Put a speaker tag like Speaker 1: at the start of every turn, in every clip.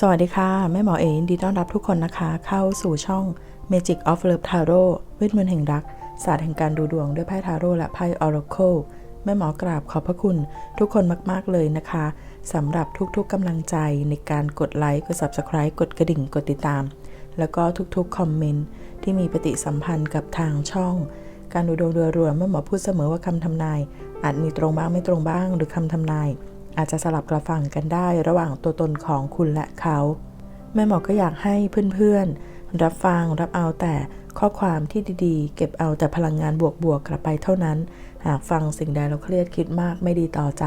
Speaker 1: สวัสดีค่ะ แม่หมอเอ๋ยินดีต้อนรับทุกคนนะคะ เข้าสู่ช่อง Magic of Love Tarot เวทมนต์แห่งรัก ศาสตร์แห่งการดูดวงด้วยไพ่ทาโร่และไพ่ Oracle แม่หมอกราบขอบพระคุณทุกคนมาก ๆ เลยนะคะสำหรับทุกๆกำลังใจในการกดไลค์ กด Subscribe กดกระดิ่งกดติดตาม แล้วก็ทุกๆ คอมเมนต์ที่มีปฏิสัมพันธ์กับทางช่อง การดูดวงโดยรวมแม่หมอพูดเสมอว่าคำทำนาย อาจมีตรงบ้างไม่ตรงบ้างหรือคำทำนาย อาจจะสลับกระฟังกันได้ระหว่างตัวตนของคุณและเขา แม่หมอก็อยากให้เพื่อนๆ รับฟังรับเอาแต่ข้อความที่ดีๆ เก็บเอาแต่พลังงานบวกๆกลับไปเท่านั้น หากฟังสิ่งใดเราเครียดคิดมากไม่ดีต่อใจ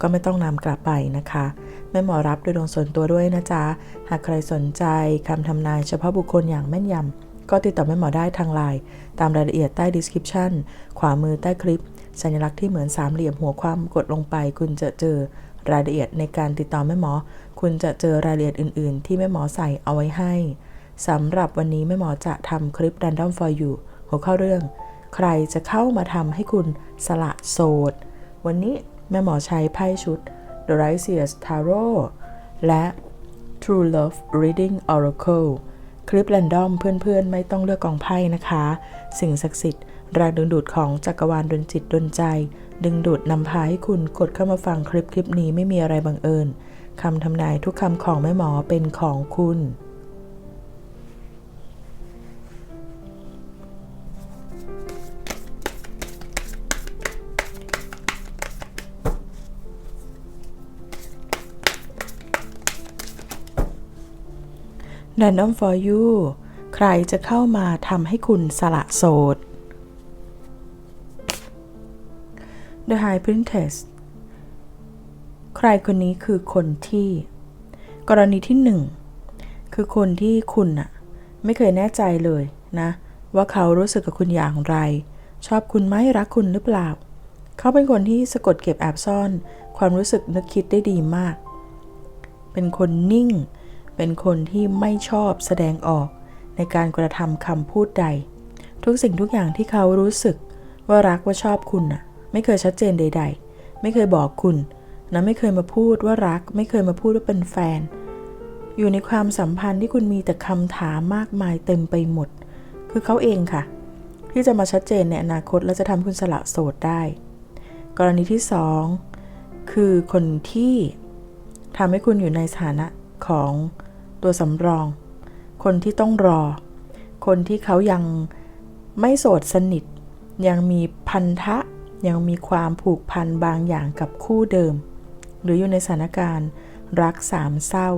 Speaker 1: ก็ไม่ต้องนำกลับไปนะคะ แม่หมอรับโดยดวงส่วนตัวด้วยนะจ๊ะ หากใครสนใจคำทำนายเฉพาะบุคคลอย่างแม่นยำก็ติดต่อแม่หมอได้ทางไลน์ตามรายละเอียดใต้ description ขวามือใต้คลิป สัญลักษณ์ที่เหมือนสามเหลี่ยมหัวความกดลงไป คุณจะเจอรายละเอียดในการติดต่อแม่หมอ คุณจะเจอรายละเอียดอื่น ๆ ที่แม่หมอใส่เอาไว้ให้สำหรับวันนี้แม่หมอจะทำคลิป Random for you หัวข้อเรื่อง ใครจะเข้ามาทำให้คุณสละโสด วันนี้แม่หมอใช้ไพ่ชุด The Righteous Tarot และ True Love Reading Oracle คลิป Random เพื่อนๆ ไม่ต้องเลือกกองไพ่นะคะ สิ่งศักดิ์สิทธิ์ แรงดึงดูดของจักรวาลดนจิตดนใจ ดึงดูดนำพาให้คุณกดเข้ามาฟังคลิปคลิปนี้ไม่มีอะไรบังเอิญคำทำนายทุกคำของแม่หมอเป็นของคุณ Random for you ใครจะเข้ามาทำให้คุณสละโสด The High Princess ใครคนนี้คือคนที่ กรณีที่หนึ่งคือคนที่คุณอะไม่เคยแน่ใจเลยนะ ว่าเขารู้สึกกับคุณอย่างไร ชอบคุณไหมรักคุณหรือเปล่า เขาเป็นคนที่สะกดเก็บแอบซ่อน ความรู้สึกนึกคิดได้ดีมาก เป็นคนนิ่ง เป็นคนที่ไม่ชอบแสดงออก ในการกระทำคำพูดใด ทุกสิ่งทุกอย่างที่เขารู้สึกว่ารักว่าชอบคุณน่ะ ไม่เคยชัดเจนใด ๆ ไม่เคยบอกคุณนะไม่เคยมาพูดว่ารัก ไม่เคยมาพูดว่าเป็นแฟน อยู่ในความสัมพันธ์ที่คุณมีแต่คำถามมากมายเต็มไปหมด คือเขาเองค่ะ ที่จะมาชัดเจนในอนาคตและจะทำคุณสละโสดได้ กรณีที่สองคือคนที่ทำให้คุณอยู่ในสถานะของตัวสำรอง คนที่ต้องรอ คนที่เขายังไม่โสดสนิท ยังมีพันธะ ยังมีความผูกพันบางอย่างกับคู่เดิม หรืออยู่ในสถานการณ์รักสามเศร้า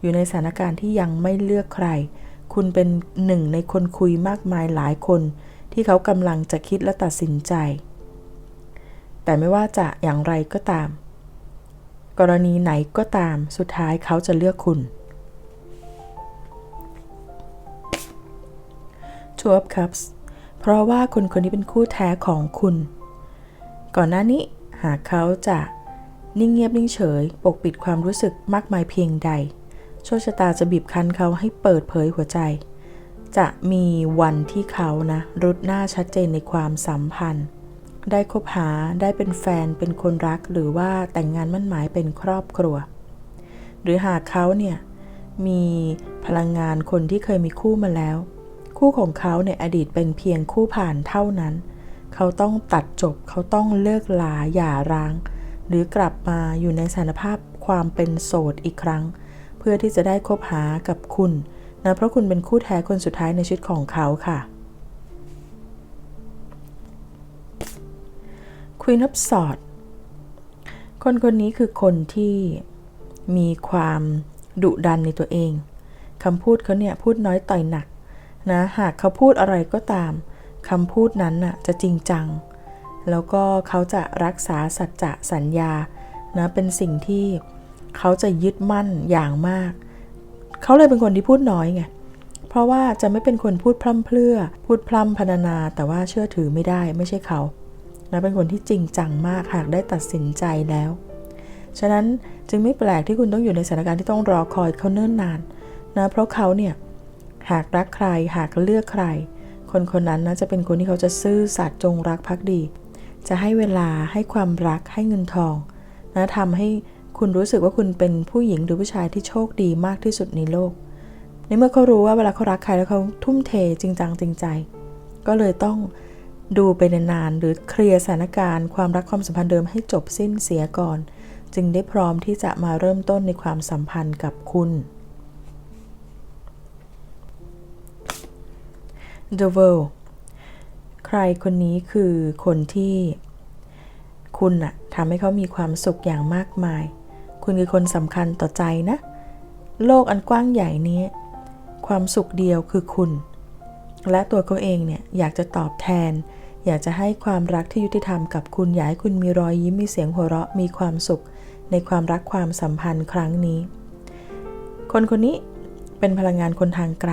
Speaker 1: อยู่ในสถานการณ์ที่ยังไม่เลือกใคร คุณเป็นหนึ่งในคนคุยมากมายหลายคน ที่เขากำลังจะคิดและตัดสินใจ แต่ไม่ว่าจะอย่างไรก็ตาม กรณีไหนก็ตามสุดท้ายเขาจะเลือกคุณ Two of Cups เพราะว่าคนคนนี้เป็นคู่แท้ของคุณ ก่อนหน้านี้หากเขาจะนิ่งเงียบนิ่งเฉย ปกปิดความรู้สึกมากมายเพียงใด โชคชะตาจะบีบคั้นเขาให้เปิดเผยหัวใจ จะมีวันที่เขานะรุดหน้าชัดเจนในความสัมพันธ์ ได้คบหาได้เป็นแฟนเป็นคนรักหรือว่าแต่งงานมั่นหมายเป็นครอบครัว หรือหากเขาเนี่ยมีพลังงานคนที่เคยมีคู่มาแล้ว คู่ของเขาในอดีตเป็นเพียงคู่ผ่านเท่านั้น เขาต้องตัดจบ เขาต้องเลิกลาหย่าร้าง หรือกลับมาอยู่ในสถานภาพความเป็นโสดอีกครั้ง เพื่อที่จะได้คบหากับคุณนะเพราะคุณเป็นคู่แท้คนสุดท้ายในชีวิตของเขาค่ะ Queen of Swords คนคนนี้คือคนที่มีความดุดันในตัวเองคำพูดเขาเนี่ยพูดน้อยต่อยหนักนะหากเขาพูดอะไรก็ตาม คำพูดนั้นน่ะจะจริงจัง แล้วก็เขาจะรักษาสัจจะสัญญานะเป็นสิ่งที่เขาจะยึดมั่นอย่างมาก เขาเลยเป็นคนที่พูดน้อยไงเพราะว่าจะไม่เป็นคนพูดพร่ำเพรื่อ พูดพร่ำพรรณนาแต่ว่าเชื่อถือไม่ได้ไม่ใช่เขานะเป็นคนที่จริงจังมากหากได้ตัดสินใจแล้ว ฉะนั้นจึงไม่แปลกที่คุณต้องอยู่ในสถานการณ์ที่ต้องรอคอยเขาเนิ่นนานนะเพราะเขาเนี่ยหากรักใครหากเลือกใคร คนคนนั้นนะจะเป็นคนที่เขาจะซื่อสัตย์จงรักภักดี จะให้เวลาให้ความรักให้เงินทองนะทำให้คุณรู้สึกว่าคุณเป็นผู้หญิงหรือผู้ชายที่โชคดีมากที่สุดในโลก ในเมื่อเขารู้ว่าเวลาเขารักใครแล้วเขาทุ่มเทจริงจังจริงใจ ก็เลยต้องดูไปนานๆหรือเคลียร์สถานการณ์ความรักความสัมพันธ์เดิมให้จบสิ้นเสียก่อน จึงได้พร้อมที่จะมาเริ่มต้นในความสัมพันธ์กับคุณ The World ใครคนนี้คือคนที่คุณน่ะทำให้เขามีความสุขอย่างมากมาย คุณคือคนสำคัญต่อใจนะ โลกอันกว้างใหญ่นี้ ความสุขเดียวคือคุณ และตัวเขาเองเนี่ยอยากจะตอบแทน อยากจะให้ความรักที่ยุติธรรมกับคุณอยากให้คุณมีรอยยิ้มมีเสียงหัวเราะมีความสุข ในความรักความสัมพันธ์ครั้งนี้ คนคนนี้เป็นพลังงานคนทางไกล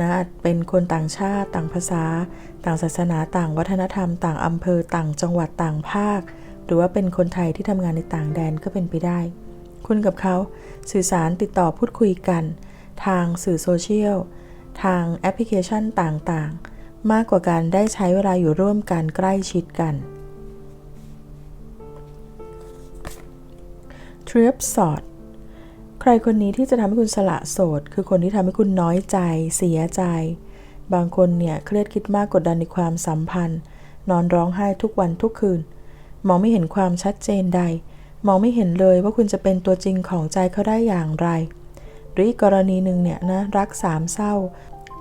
Speaker 1: นะเป็นคนต่างชาติ ต่างภาษา ต่างศาสนา ต่างวัฒนธรรม ต่างอำเภอ ต่างจังหวัด ต่างภาค หรือว่าเป็นคนไทยที่ทำงานในต่างแดนก็เป็นไปได้ คุณกับเขาสื่อสารติดต่อพูดคุยกัน ทางสื่อโซเชียล ทางแอปพลิเคชันต่างๆ มากกว่าการได้ใช้เวลาอยู่ร่วมกันใกล้ชิดกันทริปสอด ใครคนนี้ที่จะทำให้คุณสละโสด คือคนที่ทำให้คุณน้อยใจ เสียใจ บางคนเนี่ยเครียดคิดมากกดดันในความสัมพันธ์ นอนร้องไห้ทุกวันทุกคืน มองไม่เห็นความชัดเจนใด มองไม่เห็นเลยว่าคุณจะเป็นตัวจริงของใจเขาได้อย่างไร หรืออีกกรณีหนึ่งเนี่ยนะรักสามเศร้า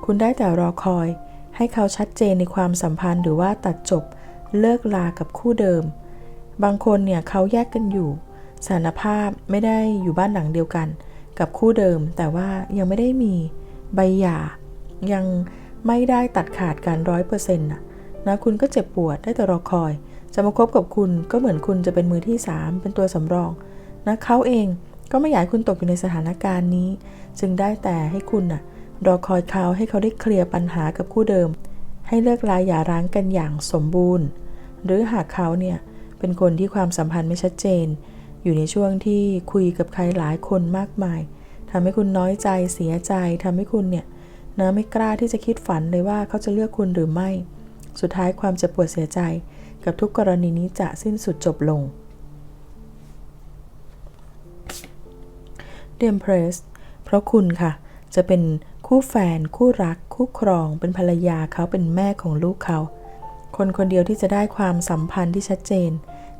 Speaker 1: คุณได้แต่รอคอย ให้เขาชัดเจนในความสัมพันธ์หรือว่าตัดจบเลิกลากับคู่เดิม บางคนเนี่ยเขาแยกกันอยู่ สารภาพไม่ได้อยู่บ้านหลังเดียวกัน กับคู่เดิม แต่ว่ายังไม่ได้มีใบหย่า ยังไม่ได้ตัดขาดกันร้อยเปอร์เซ็นต์นะคุณก็เจ็บปวดได้แต่รอคอย จะมาคบกับคุณก็เหมือนคุณจะเป็นมือที่ 3 เป็นตัวสำรองนะเขาเองก็ไม่อยากคุณตกอยู่ในสถานการณ์นี้ จึงได้แต่ให้คุณน่ะรอคอยเขาให้เขาได้เคลียร์ปัญหากับคู่เดิม ให้เลิกลาอย่าร้างกันอย่างสมบูรณ์ หรือหากเขาเนี่ยเป็นคนที่ความสัมพันธ์ไม่ชัดเจน อยู่ในช่วงที่คุยกับใครหลายคนมากมายทำให้คุณน้อยใจเสียใจทำให้คุณเนี่ยนะไม่กล้าที่จะคิดฝันเลยว่าเขาจะเลือกคุณหรือไม่ สุดท้ายความเจ็บปวดเสียใจ กับทุกกรณีนี้จะสิ้นสุดจบลง เดมเพรสเพราะคุณค่ะ จะเป็นคู่แฟน คู่รัก คู่ครอง เป็นภรรยาเขาเป็นแม่ของลูกเขา คนคนเดียวที่จะได้ความสัมพันธ์ที่ชัดเจน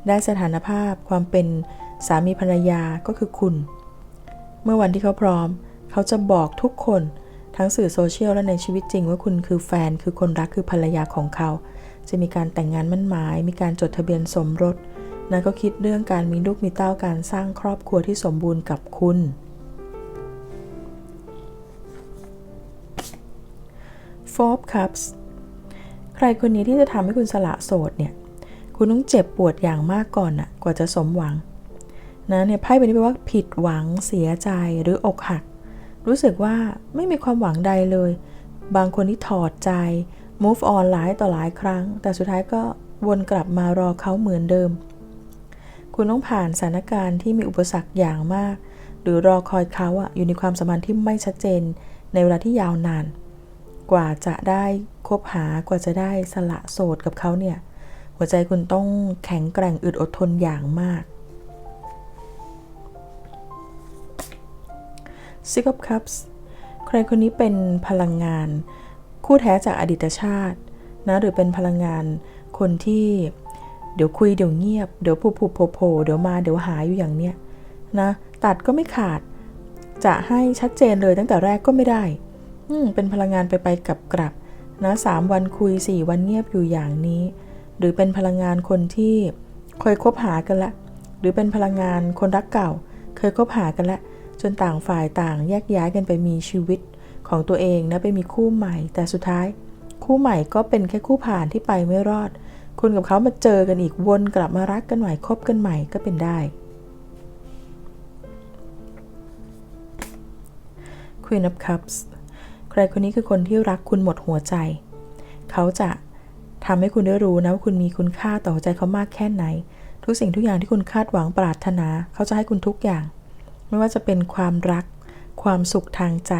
Speaker 1: ได้สถานภาพความเป็น สามีภรรยาก็คือคุณ เมื่อวันที่เขาพร้อม เขาจะบอกทุกคนทั้งสื่อโซเชียลและในชีวิตจริงว่าคุณคือแฟนคือคนรักคือภรรยาของเขา จะมีการแต่งงานมั่นหมาย มีการจดทะเบียนสมรสนะก็คิดเรื่องการมีลูกมีเต้าการสร้างครอบครัวที่สมบูรณ์กับคุณ Four Cups ใครคนนี้ที่จะทำให้คุณสละโสดเนี่ย คุณต้องเจ็บปวดอย่างมากก่อนน่ะ กว่าจะสมหวัง นะเนี่ยไพ่ใบนี้แปลว่าผิดหวังเสียใจหรืออกหัก รู้สึกว่าไม่มีความหวังใดเลย บางคนที่ถอดใจ move on หลายต่อหลายครั้ง แต่สุดท้ายก็วนกลับมารอเขาเหมือนเดิม คุณต้องผ่านสถานการณ์ที่มีอุปสรรคอย่างมาก หรือรอคอยเขาอะอยู่ในความสัมพันธ์ที่ไม่ชัดเจน ในเวลาที่ยาวนาน กว่าจะได้คบหากว่าจะได้สละโสดกับเขาเนี่ย หัวใจคุณต้องแข็งแกร่งอึดอดทนอย่างมาก Six of Cups ใครคนนี้เป็นพลังงาน คู่แท้จากอดีตชาตินะหรือเป็นพลังงานคนที่เดี๋ยวคุยเดี๋ยวเงียบ เดี๋ยวผูผูโผโผเดี๋ยวมาเดี๋ยวหายอยู่อย่างเนี้ยนะตัดก็ไม่ขาด จะให้ชัดเจนเลยตั้งแต่แรกก็ไม่ได้ อืเป็นพลังงานไปไปกับกลับนะสามวันคุยสี่วันเงียบอยู่อย่างนี้ หรือเป็นพลังงานคนที่เคยคบหากันละ หรือเป็นพลังงานคนรักเก่า เคยคบหากันละ จนต่างฝ่ายต่างแยกย้ายกันไปมีชีวิตของตัวเองนะไปมีคู่ใหม่ แต่สุดท้าย คู่ใหม่ก็เป็นแค่คู่ผ่านที่ไปไม่รอด คุณกับเขามาเจอกันอีกวนกลับมารักกันใหม่คบกันใหม่ก็เป็นได้ Queen of Cups ใครคนนี้คือคนที่รักคุณหมดหัวใจ เขาจะทำให้คุณได้รู้นะว่าคุณมีคุณค่าต่อใจเขามากแค่ไหน ทุกสิ่งทุกอย่างที่คุณคาดหวังปรารถนา เขาจะให้คุณทุกอย่าง ไม่ว่าจะเป็นความรัก ความสุขทางใจ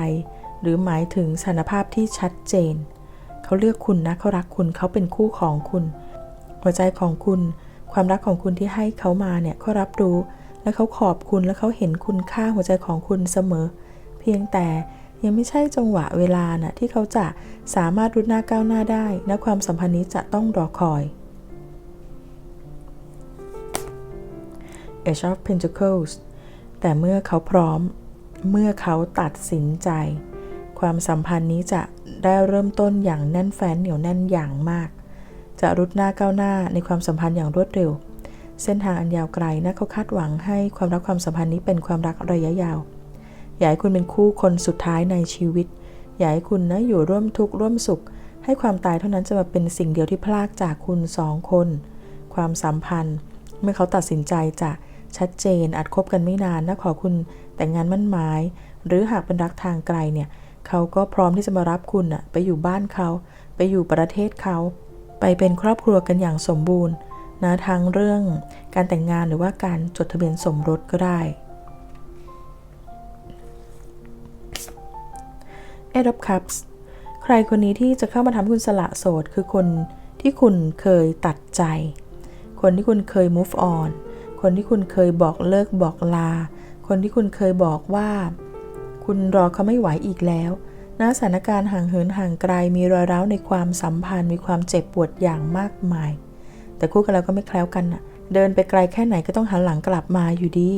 Speaker 1: หรือหมายถึงสถานภาพที่ชัดเจน เขาเลือกคุณนะเขารักคุณเขาเป็นคู่ของคุณ หัวใจของคุณ ความรักของคุณที่ให้เขามาเนี่ยเขารับรู้ และเขาขอบคุณและเขาเห็นคุณค่าหัวใจของคุณเสมอ เพียงแต่ยังไม่ใช่จังหวะเวลานะ่ะที่เขาจะสามารถรุดหน้าก้าวหน้าได้และความสัมพันธ์นี้จะต้องรอคอย Age of Pentacles แต่เมื่อเขาพร้อม เมื่อเขาตัดสินใจ ความสัมพันธ์นี้จะได้เริ่มต้นอย่างแน่นแฟ้นเหนียวแน่นอย่างมาก จะรุดหน้าก้าวหน้าในความสัมพันธ์อย่างรวดเร็ว เส้นทางอันยาวไกลนะเขาคาดหวังให้ความรักความสัมพันธ์นี้เป็นความรักระยะยาว อยากให้คุณเป็นคู่คนสุดท้ายในชีวิต อยากให้คุณนะอยู่ร่วมทุกข์ร่วมสุข ให้ความตายเท่านั้นจะมาเป็นสิ่งเดียวที่พลากจากคุณสองคน ความสัมพันธ์ เมื่อเขาตัดสินใจจะ ชัดเจนอาจคบกันไม่นานนะขอคุณแต่งงานมั่นหมาย หรือหากเป็นรักทางไกลเนี่ยเขาก็พร้อมที่จะมารับคุณอะไปอยู่บ้านเขา ไปอยู่ประเทศเขา ไปเป็นครอบครัวกันอย่างสมบูรณ์นะทั้งเรื่องการแต่งงานหรือว่าการจดทะเบียนสมรสก็ได้ Eight of Cups ใครคนนี้ที่จะเข้ามาทำคุณสละโสด คือคนที่คุณเคยตัดใจ คนที่คุณเคย move on คนที่คุณเคยบอกเลิกบอกลา คนที่คุณเคยบอกว่า คุณรอเขาไม่ไหวอีกแล้วนะสถานการณ์ห่างเหินห่างไกลมีรอยร้าวในความสัมพันธ์ มีความเจ็บปวดอย่างมากมาย แต่คู่กันแล้วก็ไม่แคล้วกันนะเดินไปไกลแค่ไหนก็ต้องหันหลังกลับมาอยู่ดี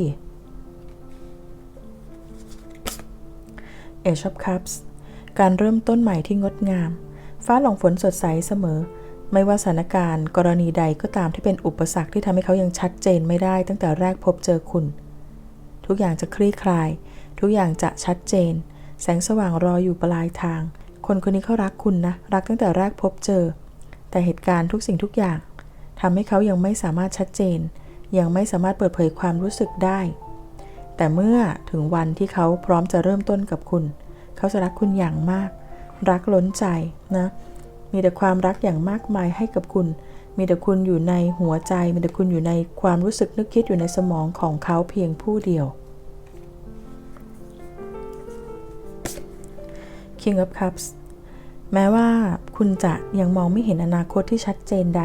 Speaker 1: Age of Cups การเริ่มต้นใหม่ที่งดงาม ฟ้าหลงฝนสดใสเสมอ ไม่ว่าสถานการณ์กรณีใดก็ตามที่เป็นอุปสรรคที่ทำให้เขายังชัดเจนไม่ได้ตั้งแต่แรกพบเจอคุณ ทุกอย่างจะคลี่คลาย ทุกอย่างจะชัดเจน แสงสว่างรออยู่ปลายทาง คนคนนี้เขารักคุณนะ รักตั้งแต่แรกพบเจอ แต่เหตุการณ์ทุกสิ่งทุกอย่างทำให้เขายังไม่สามารถชัดเจน ยังไม่สามารถเปิดเผยความรู้สึกได้ แต่เมื่อถึงวันที่เขาพร้อมจะเริ่มต้นกับคุณ เขาจะรักคุณอย่างมาก รักล้นใจนะ มีแต่ความรักอย่างมากมายให้กับคุณ มีแต่คุณอยู่ในหัวใจ มีแต่คุณอยู่ในความรู้สึกนึกคิดอยู่ในสมองของเขาเพียงผู้เดียว King of Cups แม้ว่าคุณจะยังมองไม่เห็นอนาคตที่ชัดเจนใด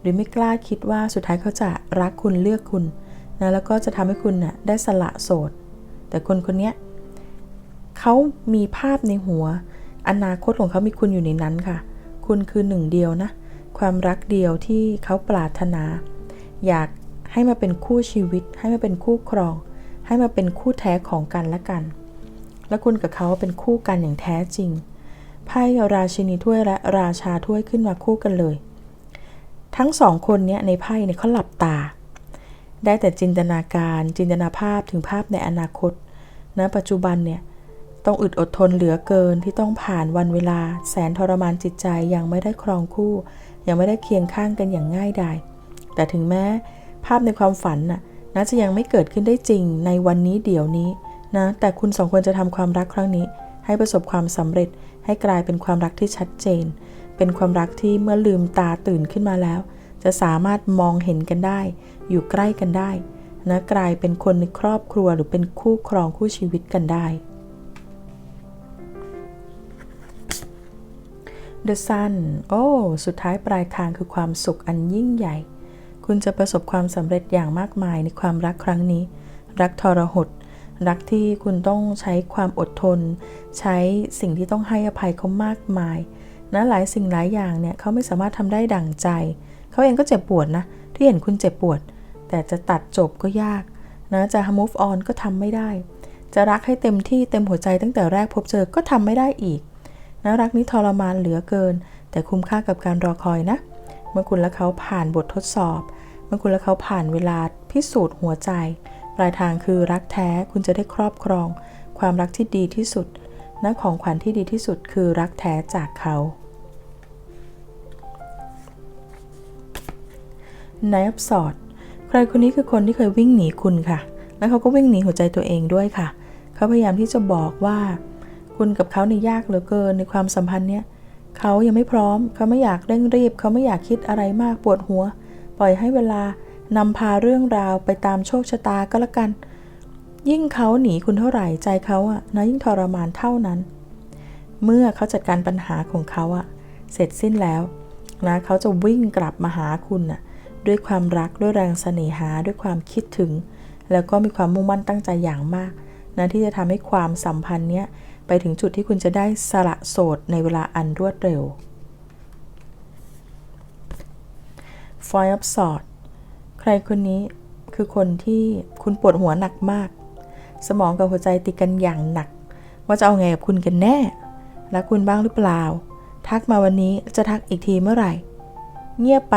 Speaker 1: หรือไม่กล้าคิดว่าสุดท้ายเขาจะรักคุณเลือกคุณนะแล้วก็จะทำให้คุณนะ่ะได้สละโสด แต่คนคนนี้เขามีภาพในหัว อนาคตของเขามีคุณอยู่ในนั้นค่ะ คุณคือหนึ่งเดียวนะ ความรักเดียวที่เขาปรารถนา อยากให้มาเป็นคู่ชีวิต ให้มาเป็นคู่ครอง ให้มาเป็นคู่แท้ของกันและกัน และคุณกับเขาเป็นคู่กันอย่างแท้จริงไพ่ราชินีถ้วยและราชาถ้วยขึ้นมาคู่กันเลย ทั้งสองคนเนี้ในไพ่เนี่ยเขาหลับตา ได้แต่จินตนาการจินตนาภาพถึงภาพในอนาคตณนะปัจจุบันเนี่ย ต้องอึดอดทนเหลือเกินที่ต้องผ่านวันเวลา แสนทรมานจิตใจยังไม่ได้ครองคู่ ยังไม่ได้เคียงข้างกันอย่างง่ายดายแต่ถึงแม้ ภาพในความฝันน่ะน่าจะยังไม่เกิดขึ้นได้จริงในวันนี้เดี๋ยวนี้นะแต่คุณสองคนจะทำความรักครั้งนี้ ให้ประสบความสำเร็จให้กลายเป็นความรักที่ชัดเจน เป็นความรักที่เมื่อลืมตาตื่นขึ้นมาแล้ว จะสามารถมองเห็นกันได้ อยู่ใกล้กันได้นะกลายเป็นคนในครอบครัวหรือเป็นคู่ครองคู่ชีวิตกันได้ The Sun โอ้ สุดท้ายปลายทางคือความสุขอันยิ่งใหญ่ คุณจะประสบความสำเร็จอย่างมากมายในความรักครั้งนี้ รักทรหด รักที่คุณต้องใช้ความอดทน ใช้สิ่งที่ต้องให้อภัยเขามากมาย นะหลายสิ่งหลายอย่างเนี่ยเขาไม่สามารถทำได้ดั่งใจ เขาเองก็เจ็บปวดนะ ที่เห็นคุณเจ็บปวด แต่จะตัดจบก็ยาก นะ จะ move on ก็ทำไม่ได้ จะรักให้เต็มที่เต็มหัวใจตั้งแต่แรกพบเจอก็ทำไม่ได้อีก นะรักนี้ทรมานเหลือเกิน แต่คุ้มค่ากับการรอคอยนะ เมื่อคุณและเขาผ่านบททดสอบ เมื่อคุณและเขาผ่านเวลาพิสูจน์หัวใจ ปลายทางคือรักแท้คุณจะได้ครอบครอง ความรักที่ดีที่สุดนะของขวัญที่ดีที่สุดคือรักแท้จากเขา นายอับสอด ใครคนนี้คือคนที่เคยวิ่งหนีคุณค่ะ แล้วเขาก็วิ่งหนีหัวใจตัวเองด้วยค่ะ เขาพยายามที่จะบอกว่า คุณกับเขาในยากเหลือเกินในความสัมพันธ์เนี้ยเขายังไม่พร้อม เขาไม่อยากเร่งรีบ เขาไม่อยากคิดอะไรมากปวดหัว ปล่อยให้เวลานำพาเรื่องราวไปตามโชคชะตาก็แล้วกัน ยิ่งเขาหนีคุณเท่าไหร่ใจเขาอะนะยิ่งทรมานเท่านั้น เมื่อเขาจัดการปัญหาของเขาอะเสร็จสิ้นแล้วนะเขาจะวิ่งกลับมาหาคุณอะด้วยความรักด้วยแรงเสน่หาด้วยความคิดถึง แล้วก็มีความมุ่งมั่นตั้งใจอย่างมากนะที่จะทำให้ความสัมพันธ์เนี้ย ไปถึงจุดที่คุณจะได้สละโสดในเวลาอันรวดเร็ว Five of Sword ใครคนนี้คือคนที่คุณปวดหัวหนักมาก สมองกับหัวใจติดกันอย่างหนัก ว่าจะเอาไงกับคุณกันแน่ รักคุณบ้างหรือเปล่า ทักมาวันนี้จะทักอีกทีเมื่อไหร่ เงียบไป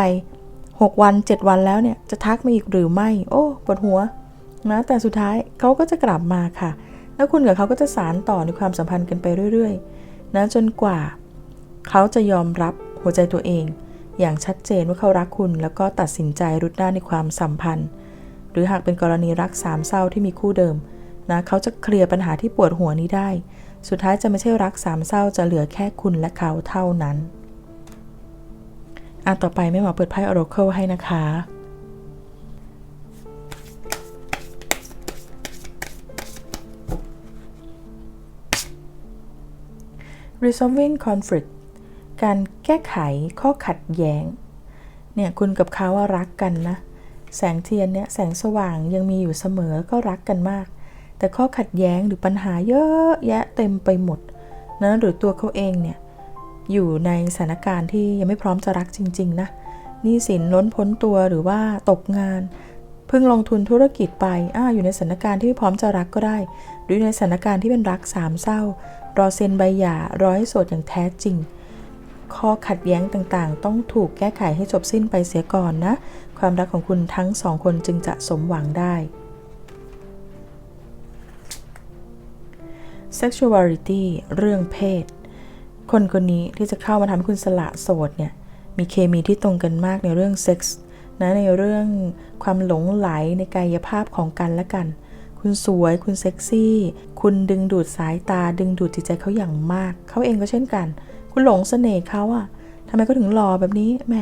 Speaker 1: 6 วัน 7 วันแล้วเนี่ย จะทักมาอีกหรือไม่ โอ้ปวดหัวนะแต่สุดท้ายเขาก็จะกลับมาค่ะ แล้วคุณกับเขาก็จะสารต่อในความสัมพันธ์กันไปเรื่อยๆ นะจนกว่า เขาจะยอมรับหัวใจตัวเอง อย่างชัดเจนว่าเขารักคุณ แล้วก็ตัดสินใจรุดหน้าในความสัมพันธ์ หรือหากเป็นกรณีรักสามเศร้าที่มีคู่เดิมนะเขาจะเคลียร์ปัญหาที่ปวดหัวนี้ได้ สุดท้ายจะไม่ใช่รักสามเศร้าจะเหลือแค่คุณและเขาเท่านั้นอะต่อไปแม่หมอเปิดไพ่ Oracle ให้นะคะ resolving conflict การแก้ไขข้อขัดแย้ง เนี่ยคุณกับเขาว่ารักกันนะ แสงเทียนเนี่ยแสงสว่างยังมีอยู่เสมอก็รักกันมาก แต่ข้อขัดแย้งหรือปัญหาเยอะแยะเต็มไปหมดนะหรือตัวเขาเองเนี่ยอยู่ในสถานการณ์ที่ยังไม่พร้อมจะรักจริง ๆ นะนี้สินล้นพ้นตัวหรือว่าตกงาน เพิ่งลงทุนธุรกิจไปอ้าอยู่ในสถานการณ์ที่ไม่พร้อมจะรักก็ได้ หรือในสถานการณ์ที่เป็นรักสามเศร้า รอเซ็นใบหย่ารอให้โสดอย่างแท้จริง ข้อขัดแย้งต่างๆ ต้องถูกแก้ไขให้จบสิ้นไปเสียก่อนนะ ความรักของคุณทั้งสองคนจึงจะสมหวังได้ sexuality เรื่องเพศ คนคนนี้ที่จะเข้ามาทำให้คุณสละโสดเนี่ย มีเคมีที่ตรงกันมากในเรื่องเซ็กส์นะในเรื่องความหลงไหลในกายภาพของกันและกัน คุณสวย คุณเซ็กซี่ คุณดึงดูดสายตา ดึงดูดจิตใจเขาอย่างมาก เขาเองก็เช่นกัน คุณหลงเสน่ห์เขาอะทำไมเขาถึงหล่อแบบนี้ แหม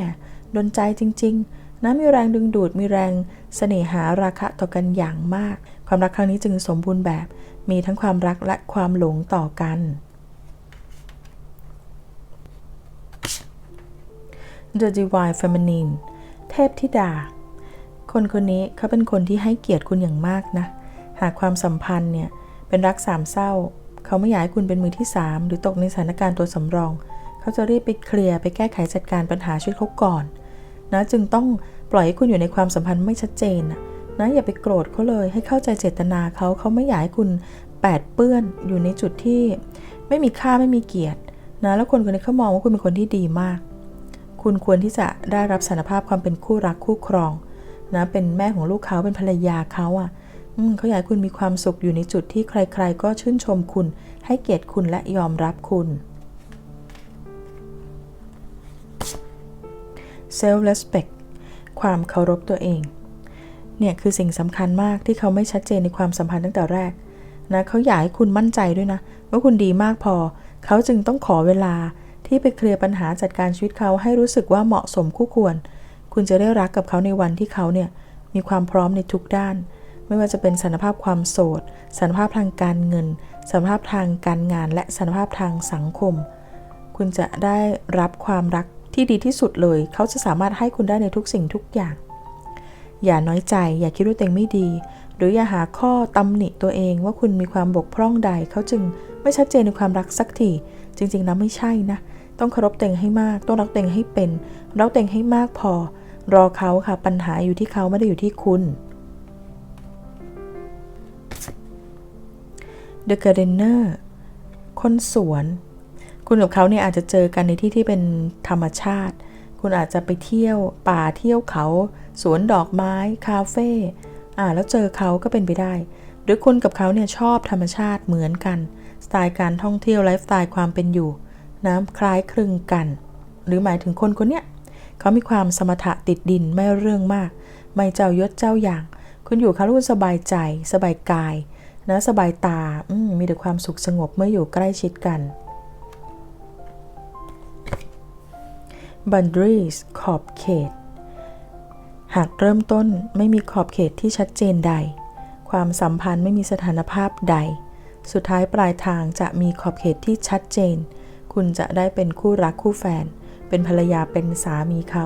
Speaker 1: ดนใจจริง ๆ นะมีแรงดึงดูด มีแรงเสน่หาราคะต่อกันอย่างมาก ความรักครั้งนี้จึงสมบูรณ์แบบ มีทั้งความรักและความหลงต่อกัน The Divine Feminine เทพธิดา คนคนนี้เขาเป็นคนที่ให้เกียรติคุณอย่างมากนะ หากความสัมพันธ์เนี่ยเป็นรักสามเศร้า เขาไม่อยากให้คุณเป็นมือที่สามหรือตกในสถานการณ์ตัวสำรอง เขาจะรีบไปเคลียร์ไปแก้ไขจัดการปัญหาชีวิตเขาก่อนนะจึงต้องปล่อยให้คุณอยู่ในความสัมพันธ์ไม่ชัดเจนนะนะอย่าไปโกรธเขาเลยให้เข้าใจเจตนาเขาเขาไม่อยากให้คุณแปดเปื้อนอยู่ในจุดที่ ไม่มีค่าไม่มีเกียรตินะแล้วคนคนนี้เขามองว่าคุณเป็นคนที่ดีมาก คุณควรที่จะได้รับสารภาพความเป็นคู่รักคู่ครองนะเป็นแม่ของลูกเขาเป็นภรรยาเขาอะ่ะ เขาอยากคุณมีความสุขอยู่ในจุดที่ใคร ๆ ก็ชื่นชมคุณ ให้เกียรติคุณและยอมรับคุณ self respect ความเคารพตัวเอง เนี่ยคือสิ่งสำคัญมากที่เขาไม่ชัดเจนในความสัมพันธ์ตั้งแต่แรกนะเขาอยากให้คุณมั่นใจด้วยนะ ว่าคุณดีมากพอ เขาจึงต้องขอเวลาที่ไปเคลียร์ปัญหาจัดการชีวิตเขาให้รู้สึกว่าเหมาะสมคู่ควร คุณจะได้รักกับเขาในวันที่เขาเนี่ยมีความพร้อมในทุกด้าน ไม่ว่าจะเป็นสารภาพความโสดสารภาพทางการเงินสารภาพทางการงาน และสารภาพทางสังคม คุณจะได้รับความรักที่ดีที่สุดเลย เขาจะสามารถให้คุณได้ในทุกสิ่งทุกอย่าง อย่าน้อยใจ อย่าคิดว่าตัวเองไม่ดี หรืออย่าหาข้อตำหนิตัวเองว่าคุณมีความบกพร่องใด เขาจึงไม่ชัดเจนในความรักสักที จริงๆนะไม่ใช่นะ ต้องเคารพตัวเองให้มาก ต้องรักตัวเองให้เป็น รักตัวเองให้มากพอ รอเขาค่ะ ปัญหาอยู่ที่เขาไม่ได้อยู่ที่คุณ The Gardener คนสวน คุณกับเขาเนี่ยอาจจะเจอกันในที่ที่เป็นธรรมชาติ คุณอาจจะไปเที่ยวป่าเที่ยวเขา สวนดอกไม้ คาเฟ่อ่าแล้วเจอเขาก็เป็นไปได้ หรือคุณกับเขาเนี่ยชอบธรรมชาติเหมือนกัน สไตล์การท่องเที่ยวไลฟ์สไตล์ความเป็นอยู่น้ำคล้ายคลึงกัน หรือหมายถึงคนคนเนี้ยเขามีความสมถะติดดินไม่เรื่องมาก ไม่เจ้ายศเจ้าอย่าง คุณอยู่เขาแล้วคุณสบายใจ สบายกาย นะสบายตามมีแต่ความสุขสงบเมื่ออยู่ใกล้ชิดกัน boundaries ขอบเขต หากเริ่มต้นไม่มีขอบเขตที่ชัดเจนใด ความสัมพันธ์ไม่มีสถานภาพใด สุดท้ายปลายทางจะมีขอบเขตที่ชัดเจน คุณจะได้เป็นคู่รักคู่แฟน เป็นภรรยาเป็นสามีเขา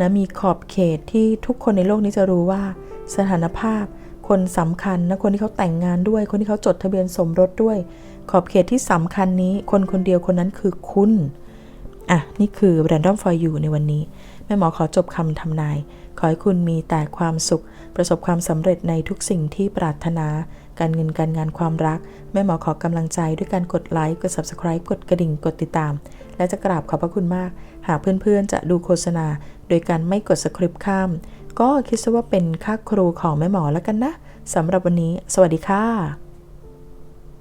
Speaker 1: นะมีขอบเขตที่ทุกคนในโลกนี้จะรู้ว่า สถานภาพ คนสำคัญนะคนที่เขาแต่งงานด้วย คนที่เขาจดทะเบียนสมรสด้วย ขอบเขตที่สำคัญนี้ คนคนเดียวคนนั้นคือคุณอะ นี่คือ Random for You ในวันนี้ แม่หมอขอจบคำทำนาย ขอให้คุณมีแต่ความสุข ประสบความสำเร็จในทุกสิ่งที่ปรารถนา การเงินการงานความรัก แม่หมอขอกำลังใจด้วยการกดไลค์ กด Subscribe กดกระดิ่ง กดติดตาม และจะกราบขอบพระคุณมาก หากเพื่อนๆ จะดูโฆษณา โดยการไม่กดสคริปต์ข้าม ก็คิดซะว่าเป็นค่าครูของแม่หมอแล้วกันนะสำหรับวันนี้ สวัสดีค่ะ